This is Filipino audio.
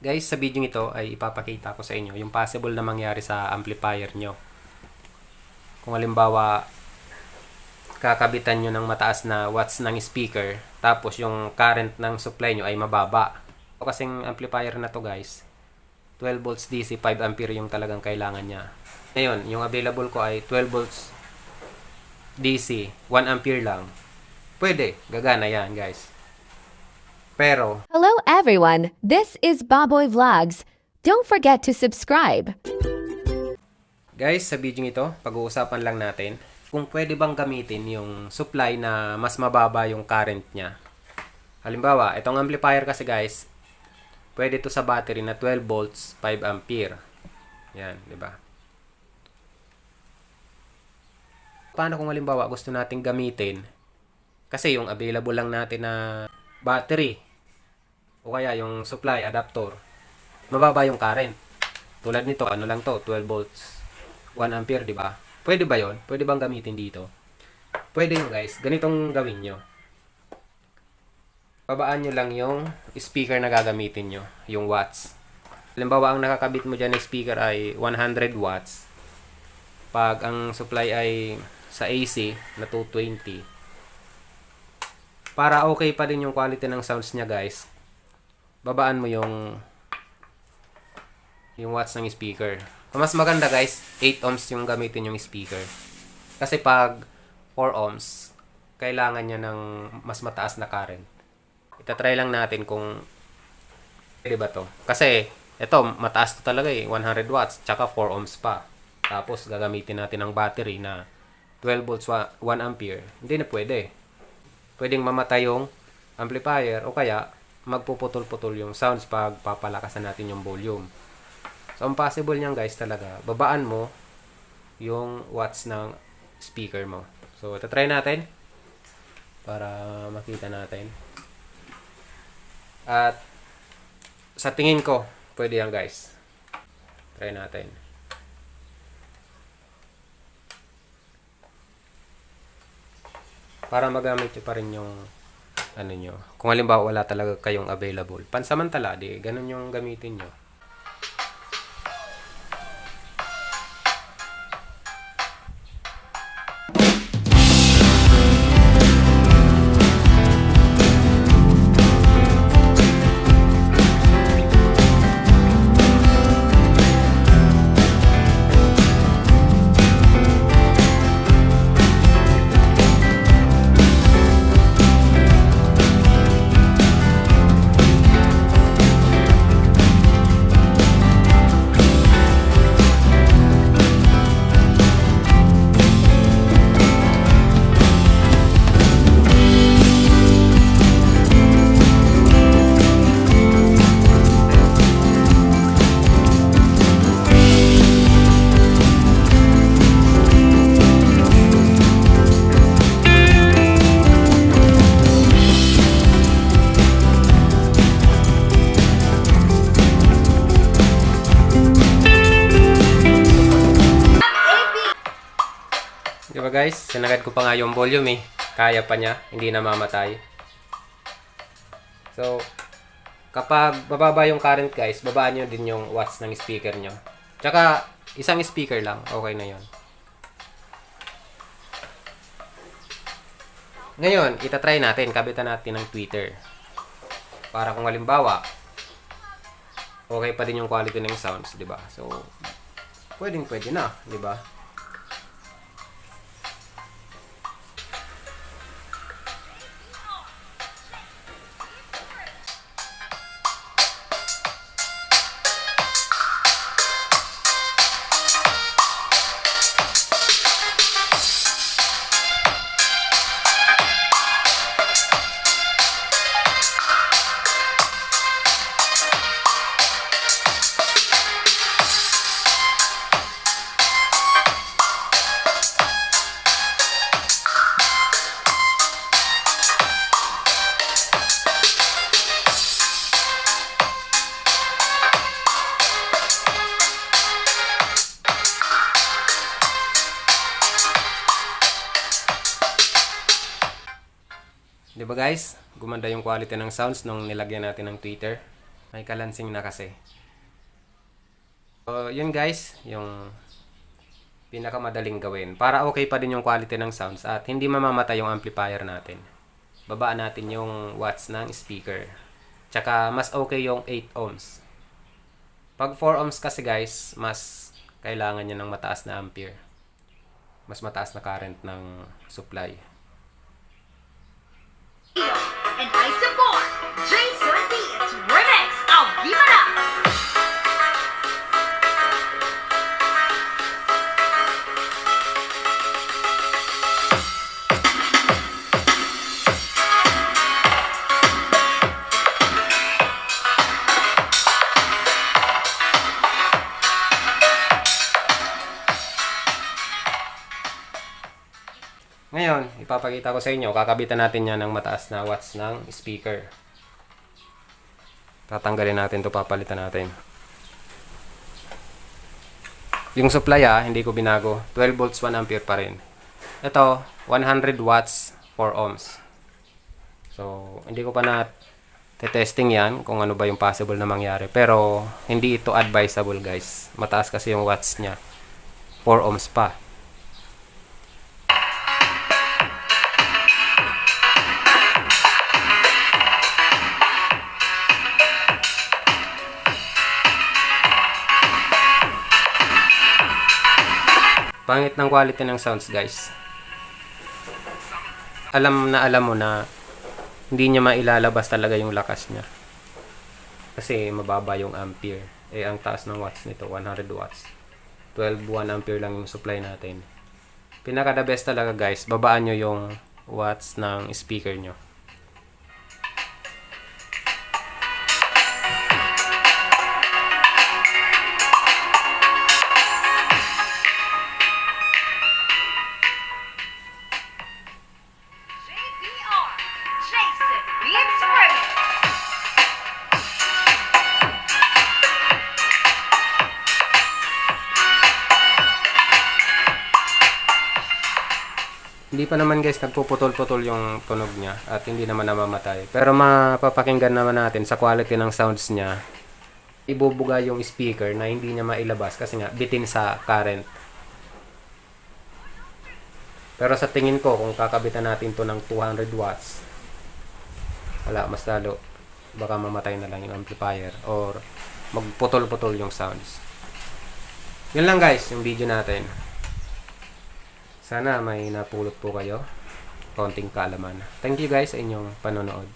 Guys, sa video ito ay ipapakita ko sa inyo yung possible na mangyari sa amplifier nyo. Kung halimbawa, kakabitan nyo ng mataas na watts ng speaker, tapos yung current ng supply nyo ay mababa. O kasing amplifier na to guys, 12 volts DC, 5 ampere yung talagang kailangan niya. Ngayon, yung available ko ay 12 volts DC, 1 ampere lang. Pwede, gagana yan guys. Pero, Hello everyone, this is Baboy Vlogs. Don't forget to subscribe. Guys, sa video ito, pag-uusapan lang natin kung pwede bang gamitin yung supply na mas mababa yung current niya. Halimbawa, itong amplifier kasi guys, pwede to sa battery na 12 volts, 5 ampere. Yan, di ba? Paano kung halimbawa gusto nating gamitin kasi yung available lang natin na battery o kaya yung supply adapter, mababa yung current. Tulad nito, ano lang to, 12 volts, 1 ampere, di ba? Pwede ba yon? Pwede bang gamitin dito? Pwede yun guys. Ganitong gawin nyo. Babaan nyo lang yung speaker na gagamitin nyo. Yung watts. Halimbawa, ang nakakabit mo dyan ng speaker ay 100 watts. Pag ang supply ay sa AC na 220. Para okay pa din yung quality ng sounds niya guys. Babaan mo yung yung watts ng speaker. Mas maganda guys, 8 ohms yung gamitin yung speaker. Kasi pag 4 ohms, kailangan niya ng mas mataas na current. Itatry lang natin kung pwede ba to. Kasi ito, mataas to talaga eh, 100 watts, tsaka 4 ohms pa. Tapos gagamitin natin ang battery na 12 volts, wa- 1 ampere. Hindi na pwede. Pwedeng mamatay yung amplifier o kaya magpuputol-putol yung sounds pag papalakasan natin yung volume. So, ang possible niyan guys talaga, babaan mo yung watts ng speaker mo. So, ito try natin para makita natin. At sa tingin ko, pwede yan guys. Try natin. Para magamit pa rin yung ano nyo. Kung halimbawa wala talaga kayong available. Pansamantala, di ganun yung gamitin nyo. Guys? Sinagad ko pa nga yung volume eh. Kaya pa niya. Hindi na mamatay. So, kapag bababa yung current guys, babaan nyo din yung watts ng speaker nyo. Tsaka, isang speaker lang. Okay na yon. Ngayon, itatry natin. Kabitan natin ng Twitter. Para kung halimbawa, okay pa din yung quality ng sounds, di ba? So, pwedeng pwede na, di ba? Di ba guys? Gumanda yung quality ng sounds nung nilagyan natin ng Twitter. May kalansing na kasi. So, yun guys, yung pinakamadaling gawin. Para okay pa din yung quality ng sounds at hindi mamamatay yung amplifier natin. Babaan natin yung watts ng speaker. Tsaka mas okay yung 8 ohms. Pag 4 ohms kasi guys, mas kailangan niya ng mataas na ampere. Mas mataas na current ng supply. Ngayon, ipapakita ko sa inyo, kakabitan natin yan ng mataas na watts ng speaker. Tatanggalin natin to papalitan natin. Yung supply ah, hindi ko binago. 12 volts 1 ampere pa rin. Ito, 100 watts 4 ohms. So, hindi ko pa na testing yan kung ano ba yung possible na mangyari. Pero, hindi ito advisable guys. Mataas kasi yung watts niya. 4 ohms pa. Pangit ng quality ng sounds, guys. Alam na alam mo na hindi niya mailalabas talaga yung lakas niya. Kasi mababa yung ampere. Eh, ang taas ng watts nito, 100 watts. 12, 1 ampere lang yung supply natin. Pinaka the best talaga guys, babaan nyo yung watts ng speaker nyo. Hindi pa naman guys nagpuputol-putol yung tunog niya at hindi naman namamatay. Pero mapapakinggan naman natin sa quality ng sounds niya. Ibubuga yung speaker na hindi niya mailabas kasi nga bitin sa current. Pero sa tingin ko kung kakabitan natin to ng 200 watts, wala mas lalo baka mamatay na lang yung amplifier or magputol-putol yung sounds. Yun lang guys, yung video natin. Sana may napulot po kayo. Konting kaalaman. Thank you guys sa inyong panonood.